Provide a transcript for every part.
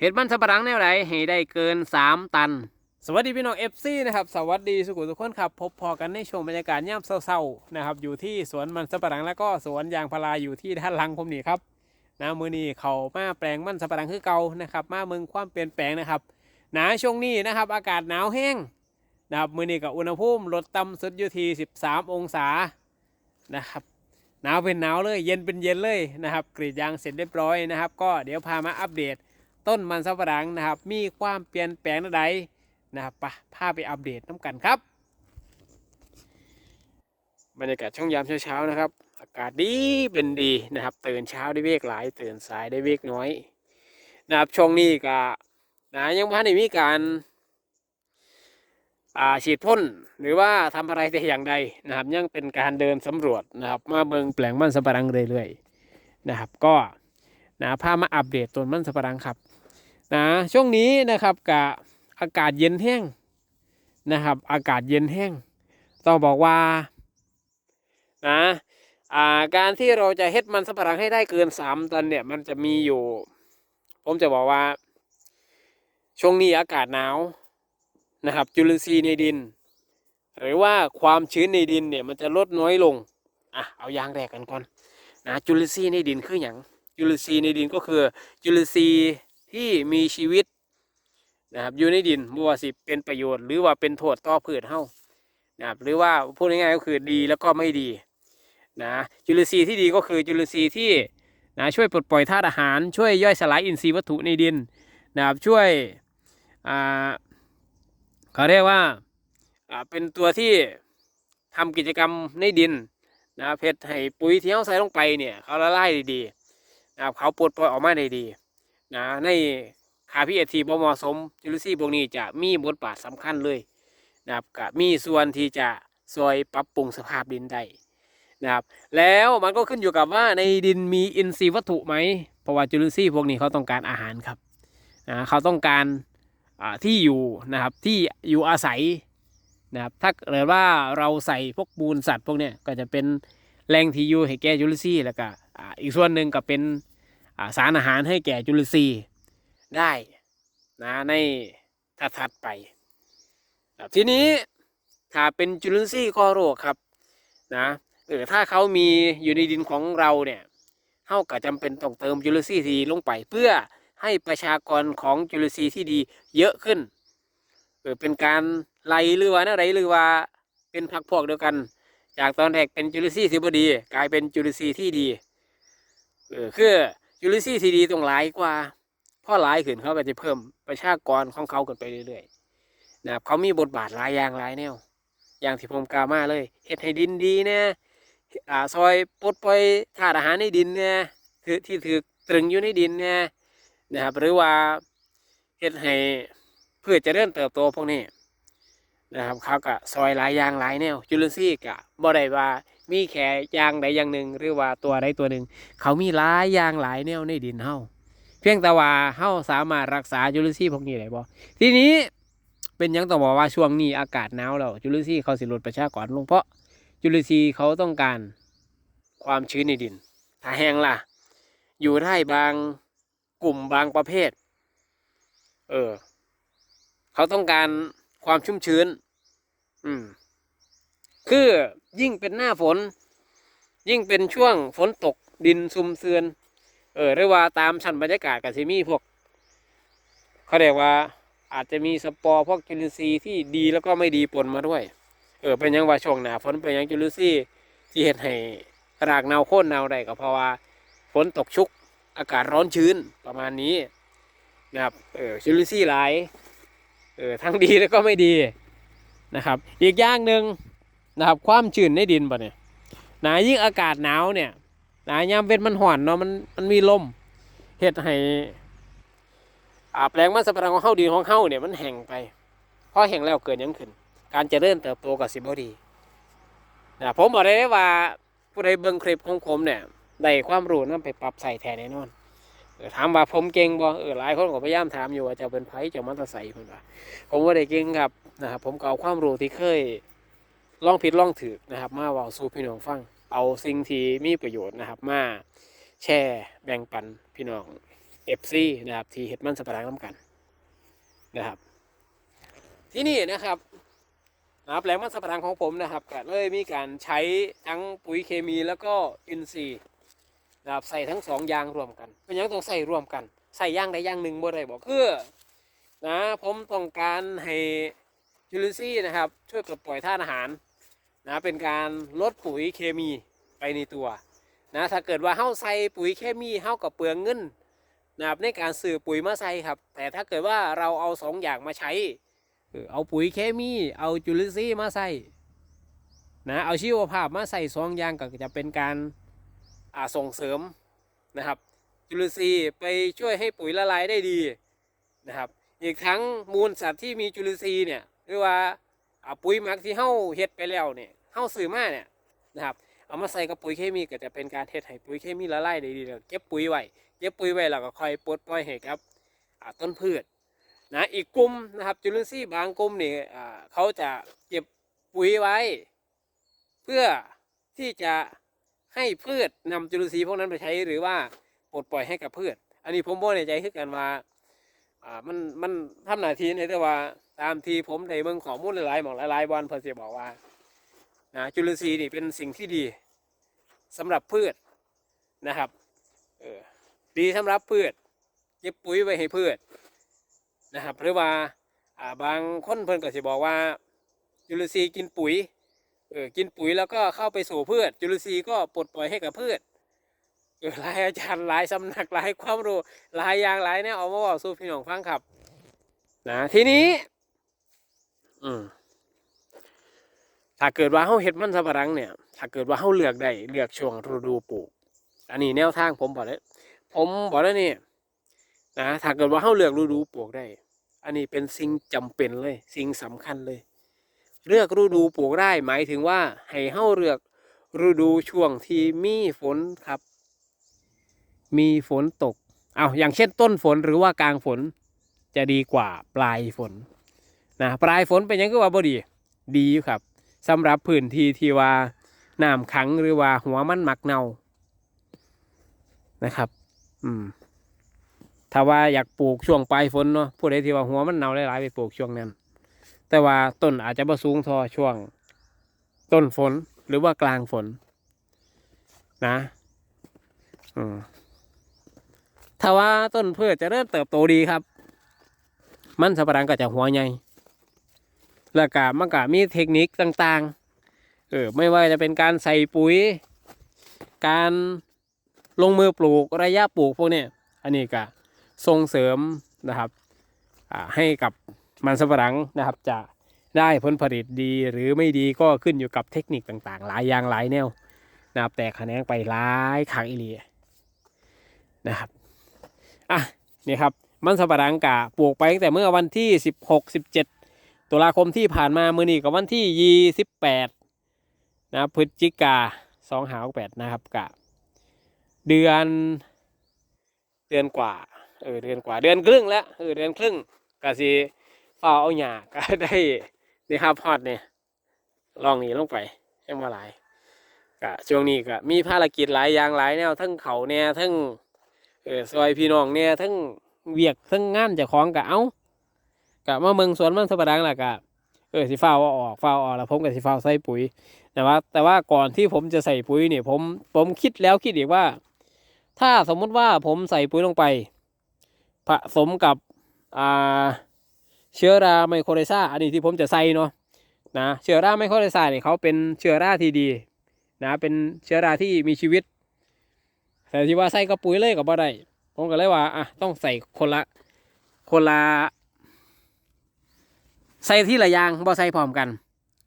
เห็ดมันสับปะหลังแนวไหนให้ได้เกิน 3 ตัน สวัสดีพี่น้องเอฟซีนะครับ สวัสดีสุขุทุกคนครับ พบพอกันในช่วงบรรยากาศย่ำเศร้าๆนะครับ อยู่ที่สวนมันสับปะหลังแล้วก็สวนยางพาราอยู่ที่ด้านหลังผมนี่ครับนะมือนี้เขามาแปลงมันสับปะหลังคือเก่านะครับ มาเมืองความเปลี่ยนแปลงนะครับ หนาช่วงนี้นะครับ อากาศหนาวแห้งนะครับมือนี้กับอุณหภูมิลดต่ำสุดอยู่ที่13 องศานะครับหนาวเป็นหนาวเลยเย็นเป็นเย็นเลยนะครับกรีดยางเสร็จเรียบร้อยนะครับ ก็เดี๋ยวพามาอัปเดต ต้นมันสับปะหลังนะครับ มีความเปลี่ยนแปลงใดนะครับปะพาไปอัปเดตน้ำกันครับ บรรยากาศช่องยามเช้าๆนะครับ อากาศดีเป็นดีนะครับ ตื่นเช้าได้เวกหลาย ตื่นสายได้เวกน้อยนะครับช่วงนี้ก็นะยังพันได้มีการอาฉีดพ่นหรือว่าทำอะไรแต่อย่างใดนะครับ ยังเป็นการเดินสำรวจนะครับ มาเบิงแปลงมันสับปะหลังเรื่อยๆนะครับ ก็นะพามาอัปเดตต้นมันสับปะหลังครับ นะช่วงนี้นะครับกับอากาศเย็นแห้งนะครับ อากาศเย็นแห้งต้องบอกว่านะาการที่เราจะเฮ็ดมันสับปะหลังให้ได้เกินสามตันเนี่ยมันจะมีอยู่ ผมจะบอกว่า ช่วงนี้อากาศหนาวนะครับ จุลินทรีย์ในดิน หรือว่าความชื้นในดินเนี่ยมันจะลดน้อยลงอะเอายางแรกกันก่อนนะจุลินทรีย์ในดินคืออย่างจุลินทรีย์ในดินก็คือจุลินทรีย์ ที่มีชีวิตนะครับอยู่ในดินบ่ว่าสิเป็นประโยชน์หรือว่าเป็นโทษต่อพืชเฮานะครับหรือว่าพูดง่ายๆก็คือดีแล้วก็ไม่ดีนะจุลินทรีย์ที่ดีก็คือจุลินทรีย์ที่นะช่วยปลดปล่อยธาตุอาหาร ช่วยย่อยสลายอินทรีย์วัตถุในดินนะครับช่วยอ่าเขาเรียกว่าอ่าเป็นตัวที่ทำกิจกรรมในดินนะเพชรให้ปุ๋ยที่เขาใส่ลงไปเนี่ยเขาละลายด้ดีนะครับเขาปลดปล่อยออกมาได้ดี นะในค่าพีเอทีบ่เหมาะสมจุลินทรีย์พวกนี้จะมีบทบาทสำคัญเลยนะครับก็มีส่วนที่จะช่วยปรับปรุงสภาพดินได้นะครับแล้วมันก็ขึ้นอยู่กับว่าในดินมีอินทรีย์วัตถุไหมเพราะว่าจุลินทรีย์พวกนี้เขาต้องการอาหารครับนะเขาต้องการที่อยู่นะครับที่อยู่อาศัยนะครับถ้าเกิดว่าเราใส่พวกมูลสัตว์พวกเนี้ยก็จะเป็นแหล่งที่อยู่ให้แก่จุลินทรีย์แล้วก็อีกส่วนหนึ่งก็เป็น สารอาหารให้แก่จุลินทรีย์ได้นะในถัดๆไปทีนี้ถ้าเป็นจุลินทรีย์ก่อโรคครับนะเออถ้าเขามีอยู่ในดินของเราเนี่ยเท่ากับจำเป็นต้องเติมจุลินทรีย์ที่ลงไป เพื่อให้ประชากรของจุลินทรีย์ที่ดีเยอะขึ้นเออเป็นการไล่หรือว่าอะไรหรือว่าเป็นพักพวกเดียวกัน จากตอนแรกเป็นจุลินทรีย์ที่บดี กลายเป็นจุลินทรีย์ที่ดีเออคือ จุลินทรีย์ที่ดีต้องหลายกว่าพราะหลายขึ้นเขาก็จะเพิ่มประชากรของเขาขึ้นไปเรื่อยๆนะครับเขามีบทบาทหลายอย่างหลายแนว อย่างที่ผมกล่าวมาเลยเฮ็ดให้ดินดีนี่ยอ่าซอยปลดปล่อยธาตุอาหารในดินเนี่ยถือที่ถือตรึงอยู่ในดินเนี่ยนะครับ หรือว่าเฮ็ดให้พืชเจะเริ่มเติบโตพวกนี้นะครับเขาก็ซอยหลายอย่างหลายแนวจุลินทรีย์ก็บ่ได้ว่า มีแค่อย่างใดอย่างหนึ่งหรือว่าตัวใดตัวหนึ่ง เขามีหลายอย่างหลายแนวในดินเฮาเพียงแต่ว่าเฮาสามารถรักษาจุลินทรีย์พวกนี้ได้บ่ทีนี้เป็นยังต้องบอกว่าช่วงนี้อากาศหนาวแล้วจุลินทรีย์เขาสิลดประชากรลงเพราะจุลินทรีย์เขาต้องการความชื้นในดิน ถ้าแห้งล่ะ อยู่ได้บางกลุ่มบางประเภท เออ เขาต้องการความชุ่มชื้น อืม คือยิ่งเป็นหน้าฝน ยิ่งเป็นช่วงฝนตกดินซุมเซือน เออหรือว่าตามชั้นบรรยากาศกับซิมีพวก เขาเรียกว่าอาจจะมีสปอร์พวกจุลินทรีย์ที่ดีแล้วก็ไม่ดีปนมาด้วย เออเป็นยังว่าช่วงหนาฝนเป็นยังจุลินทรีย์ที่เห็ดให้รากเนาโค่นเนาได้ก็เพราะว่าฝนตกชุกอากาศร้อนชื้นประมาณนี้นะครับเออจุลินทรีย์หลายเออทั้งดีแล้วก็ไม่ดีนะครับ อีกอย่างหนึ่ง นะครับ ความชื้นในดินปะเนี่ยหนายิ่งอากาศหนาวเนี่ยหนายามเว้นมันห่อนเนาะมันมันมีลมเฮ็ดให้อาแปลงมันสับปะหลังของเฮาดีของเฮาเนี่ยมันแห้งไปพอแห้งแล้วเกิดยังขึ้น การเจริญเติบโตกับสิบดีนะผมบอกได้เลยว่าผู้ใดเบิ่งคลิปของผมเนี่ยได้ความรู้นำไปปรับใส่แทนแน่นอนถามว่าผมเก่งบ่เออหลายคนก็พยายามถามอยู่ว่าจะเป็นไผจะมันตะใส่เพิ่นว่าผมว่าได้เก่งครับนะครับผมก็เอาความรู้ที่เคย ลองผิดลองถือนะครับ มาเว่าสู่พี่น้องฟัง เอาสิ่งที่มีประโยชน์นะครับมาแชร์แบ่งปันพี่น้อง FC นะครับ ที่เฮ็ดมันสปะหลังน้ำกันนะครับ ที่นี่นะครับนะครับแปลงมันสปะหลังของผมนะครับก็เลยมีการใช้ทั้งปุ๋ยเคมีแล้วก็อินทรีย์นะครับใส่ทั้งสองอย่างรวมกันเป็นหยังต้องใส่รวมกัน ใส่ย่างใดย่างหนึ่งบ่ได้บอกคือนะผมต้องการให้จุลินทรีย์นะครับ ช่วยปลดปล่อยธาตุอาหาร นะเป็นการลดปุ๋ยเคมีไปในตัวนะถ้าเกิดว่าเฮาใส่ปุ๋ยเคมีเฮากับเปลืองเงินนะครับในการซื้อปุ๋ยมาใส่ครับ แต่ถ้าเกิดว่าเราเอาสองอย่างมาใช้เออเอาปุ๋ยเคมีเอาจุลินทรีย์มาใส่นะเอาชีวภาพมาใส่สองอย่างก็จะเป็นการอ่าส่งเสริมนะครับจุลินทรีย์ไปช่วยให้ปุ๋ยละลายได้ดีนะครับอีกทั้งมูลสัตว์ที่มีจุลินทรีย์เนี่ยหรือว่าอ่าปุ๋ยหมักที่เฮ้าเฮ็ดไปแล้วเนี่ย เฮ้าซื้อมาเนี่ยนะครับเอามาใส่กับปุ๋ยเคมีก็จะเป็นการเฮ็ดให้ปุ๋ยเคมีละลายได้ดีแล้วเก็บปุ๋ยไว้เก็บปุ๋ยไว้แล้วก็ค่อยปลดปล่อยให้ครับต้นพืชนะอีกกลุ่มนะครับจุลินทรีย์บางกลุ่มนี่เขาจะเก็บปุ๋ยไว้ เพื่อที่จะให้พืชนำจุลินทรีย์พวกนั้นไปใช้หรือว่าปลดปล่อยให้กับพืช อันนี้ผมบ่ในใจคือกันว่าอ่ามันมันทำหน้าที่ในแต่ว่าตามที่ผมในเมืองข้อมูลหลายๆหมองหลายๆวันเพื่อจะบอกว่า นะจุลินทรีย์นี่เป็นสิ่งที่ดีสำหรับพืชนะครับเออดีสำหรับพืชเก็บปุ๋ยไว้ให้พืชนะครับหรือว่าบางคนเพิ่นก็สิบอกว่าจุลินทรีย์กินปุ๋ยเออกินปุ๋ยแล้วก็เข้าไปสู่พืช จุลินทรีย์ก็ปลดปล่อยให้กับพืชเออหลายอาจารย์หลายสำนักหลายความรู้หลายอย่างหลายเนี่ยเอามาบอกสู่พี่น้องฟังครับนะทีนี้ อืม ถ้าเกิดว่าเฮาเฮ็ดมันสำปะหลังเนี่ย ถ้าเกิดว่าเฮาเลือกได้เลือกช่วงฤดูปลูก อันนี้แนวทางผมบอกเลยผมบอกแล้วนี่นะถ้าเกิดว่าเฮาเลือกฤดูปลูกได้ อันนี้เป็นสิ่งจำเป็นเลย สิ่งสำคัญเลย เลือกฤดูปลูกได้หมายถึงว่าให้เฮาเลือกฤดูช่วงที่มีฝนครับ มีฝนตกเอาอย่างเช่นต้นฝนหรือว่ากลางฝนจะดีกว่าปลายฝนนะปลายฝนเป็นยังก็ว่าบ่ดี ดีอยู่ครับ สำหรับพื้นที่ที่ว่าน้ำขังหรือว่าหัวมันหมักเน่านะครับ อืม ถ้าว่าอยากปลูกช่วงปลายฝนเนาะผู้ใดที่ว่าหัวมันเน่าหลายๆไปปลูกช่วงนั้น แต่ว่าต้นอาจจะบ่สูงทอช่วง ต้นฝนหรือว่ากลางฝน นะ อืมถ้าว่าต้นพืชจะเริ่มเติบโตดีครับ มันสับปะรังก็จะหัวใหญ่ แล้วก็มันก็มีเทคนิคต่างๆ เออไม่ว่าจะเป็นการใส่ปุ๋ย การลงมือปลูกระยะปลูกพวกนี้อันนี้ก็ส่งเสริมนะครับให้กับมันสำปะหลังนะครับ จะได้ผลผลิตดีหรือไม่ดีก็ขึ้นอยู่กับเทคนิคต่างๆ หลายอย่างหลายแนวนะครับแต่คะแนนไปหลายครั้งอีหลียนะครับอะนี่ครับมันสำปะหลังกะปลูกไปตั้งแต่เมื่อวันที่ 16 17 ตุลาคมที่ผ่านมามือนี้กับวันที่28นะครับพฤศจิกา2หา8นะครับกะเดือนเดือนกว่าเออเดือนกว่าเดือนครึ่งแล้วเออเดือนครึ่งก็สิเฝ้าเอาหญ้าก็ได้นี่ครับฮอดเนี่ยลองนี้ลงไปให้มาหลายก็ช่วงนี้ก็มีภารกิจหลายอย่างหลายแนวทั้งเขาเนี่ยทั้งเออซอยพี่น้องเนี่ยทั้งเวียกทั้งงานเจ้าของก็เอา กะมาเมืองสวนมันสะปะดังล่ะกะเออสิเฝ้าเอาออกเฝ้าเออกแล้วผมก็สิเฝ้าใส่ปุ๋ยแต่ว่า แต่ว่าก่อนที่ผมจะใส่ปุ๋ยเนี่ยผมผมคิดแล้วคิดอีกว่า ถ้าสมมุติว่าผมใส่ปุ๋ยลงไป ผสมกับอ่าเชื้อราไมโครไรซาอันนี้ที่ผมจะใส่เนาะนะเชื้อราไมโครไรซาเนี่ยเขาเป็นเชื้อราที่ดีนะเป็นเชื้อราที่มีชีวิต แต่ที่ว่าใส่กับปุ๋ยเลยกับบ่ได้ผมก็เลยว่าอะต้องใส่คนละคนละ ใส่ที่ละอย่างบ่ใส่พร้อมกัน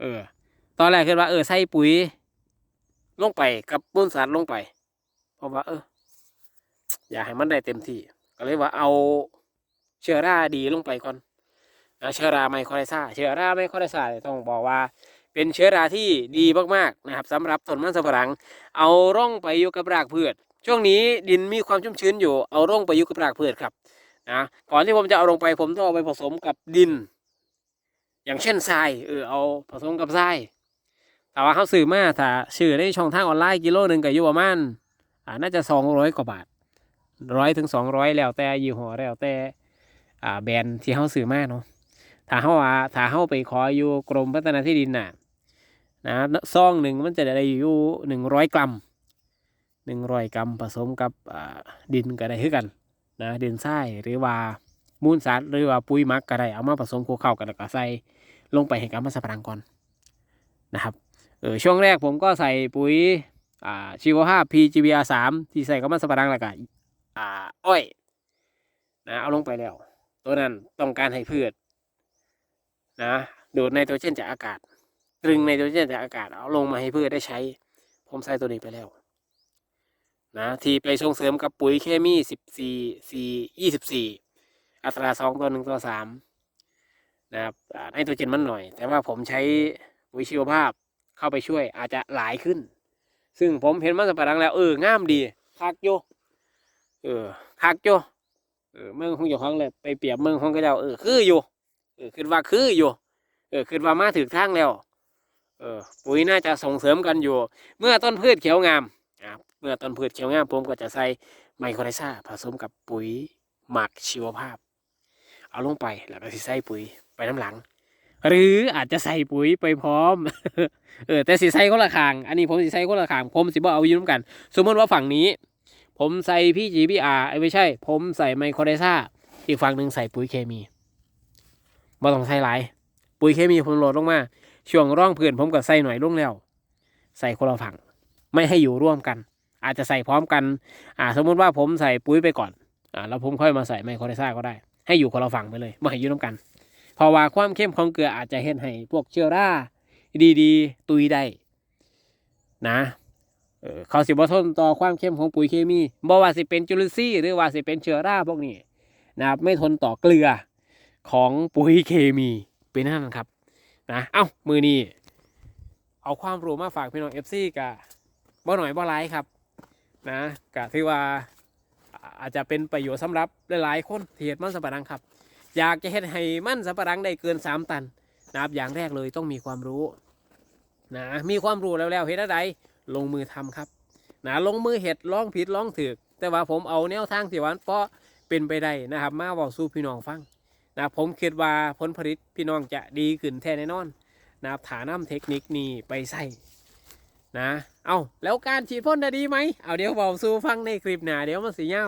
เออ ตอนแรกคิดว่าเออใส่ปุ๋ย ลงไปกับปุ้นสารลงไป เพราะว่า เออ อยากให้มันได้เต็มที่ ก็เลยว่าเอาเชื้อราดีลงไปก่อนเชื้อราไมโครไรซาเชื้อราไมโครไรซาต้องบอกว่า เป็นเชื้อราที่ดีมากๆนะครับสำหรับต้นมันสำปะหลัง เอาร่องไปอยู่กับรากพืช ช่วงนี้ดินมีความชุ่มชื้นอยู่เอาร่องไปอยู่กับรากพืชครับนะก่อนที่ผมจะเอาลงไปผมต้องเอาไปผสมกับดิน อย่างเช่นทรายเออเอาผสมกับทรายแต่ว่าเขาซื้อมาถ้าซื้อในช่องทางออนไลน์กิโลหนึ่งก็อยู่ประมาณอ่าน่าจะสองร้อยกว่าบาทร้อยถึงสองร้อยแล้วแต่ยี่ห้อแล้วแต่อ่าแบรนด์ที่เขาซื้อมาเนาะถ้าเขาว่าถ้าเขาไปขออยู่กรมพัฒนาที่ดินน่ะนะซองหนึ่งมันจะได้อยู่หนึ่งร้อยกรัมหนึ่งร้อยกรัมผสมกับอ่าดินก็ได้คือกันนะดินทรายหรือว่ามูลสัตว์หรือว่าปุ๋ยมักก็ได้เอามาผสมคู่เข้ากันแล้วก็ใส่ ลงไปให้กับมันสับปะรังก่อนนะครับเออช่วงแรกผมก็ใส่ปุ๋ยอ่าชีวภาพ PGBR สามที่ใส่กับมันสับปะรังแล้วก็อ่าอ้อยนะเอาลงไปแล้ว ตัวนั้นต้องการให้พืชนะดูดไนโตรเจนจากอากาศ ตรึงไนโตรเจนจากอากาศเอาลงมาให้พืชได้ใช้ ผมใส่ตัวนี้ไปแล้วนะที่ไปส่งเสริมกับปุ๋ยเคมีสิบสี่สี่ยี่สิบสี่อัตราสองต่อหนึ่งต่อสาม นะครับอ่าไนโตรเจนมันหน่อย แต่ว่าผมใช้ปุ๋ยชีวภาพเข้าไปช่วยอาจจะหลายขึ้น ซึ่งผมเห็นมันสัปะรังแล้วเอองามดีคักโยเออคักโยเออเมืองของอยู่ห้องเลยไปเปรียบเมืองของก็เจ้าเออคืออยู่เออคิดว่าคืออยู่เออคิดว่ามาถึงทางแล้ว เออปุ๋ยน่าจะส่งเสริมกันอยู่ เมื่อต้นพืชเขียวงามอ่าเมื่อต้นพืชเขียวงามผมก็จะใส่ไมโครไลซ่าผสมกับปุ๋ยหมักชีวภาพ เอาลงไปแล้วก็ใส่ปุ๋ย ไปน้ำหลัง หรืออาจจะใส่ปุ๋ยไปพร้อม เออแต่สีใส่คนละข้าง อันนี้ผมสีใส่คนละข้าง ผมสิบ่เอาอยืมกัน สมมติว่าฝั่งนี้ ผมใส่พี่จีพี่อาร์ไม่ใช่ ผมใส่ไมโครไดซ่าอีกฝั่งหนึ่งใส่ปุ๋ยเคมีบ่ต้องใส่หลายปุ๋ยเคมีผมโหลดลงมาช่วงร่องพื้นผมก็ใส่หน่อยลงแล้ว ใส่คนละฝั่ง ไม่ให้อยู่ร่วมกัน อาจจะใส่พร้อมกัน อ่า สมมุติว่าผมใส่ปุ๋ยไปก่อน อ่า แล้วผมค่อยมาใส่ไมโครไดซ่าก็ได้ ให้อยู่คนละฝั่งไปเลยไม่ให้อยู่ร่วมกัน เพราะว่าความเข้มของเกลืออาจจะเห็นให้พวกเชื้อราดีๆ ตุยได้นะเออเขาสิบ่ทนต่อความเข้มของปุ๋ยเคมีบ่ว่าสิเป็นจุลินทรีย์หรือว่าสิเป็นเชื้อราพวกนี้นะครับไม่ทนต่อเกลือของปุ๋ยเคมีเป็นนั่นครับนะเอ้ามือนี้เอาความรู้มาฝากพี่น้องเอฟซีกะบ่หน่อยบ่หลายครับนะกะที่ว่าอาจจะเป็นประโยชน์สำหรับหลายๆคนที่เฮ็ดมันสำปะรังครับ อยากจะเฮ็ดให้มันสำปะรังได้เกินสามตันนะครับอย่างแรกเลยต้องมีความรู้นะมีความรู้แล้วแล้วเฮ็ดอะไรลงมือทำครับนะลงมือเห็ดลองผิดลองถือกแต่ว่าผมเอาแนวทางที่วันเพราะเป็นไปได้นะครับ มาบอกสู่พี่น้องฟังนะผมคิดว่าผลผลิตพี่น้องจะดีขึ้นแท้แน่นอนนะครับฐานํเทคนิคนี้ไปใส่นะ เอาแล้วการฉีดพ่นน่ะดีไหม เอาเดี๋ยวบอกสู่ฟังในคลิปหนาเดี๋ยวมันสีเงา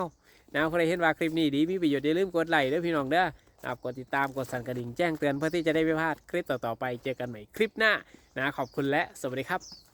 นะใครเห็นว่าคลิปนี้ดีมีประโยชน์อย่าลืมกดไลค์ด้อพี่น้องเด้อ นะครับกดติดตามกดสั่นกระดิ่งแจ้งเตือนเพื่อที่จะได้ไม่พลาดคลิปต่อๆไป เจอกันใหม่คลิปหน้านะขอบคุณและสวัสดีครับ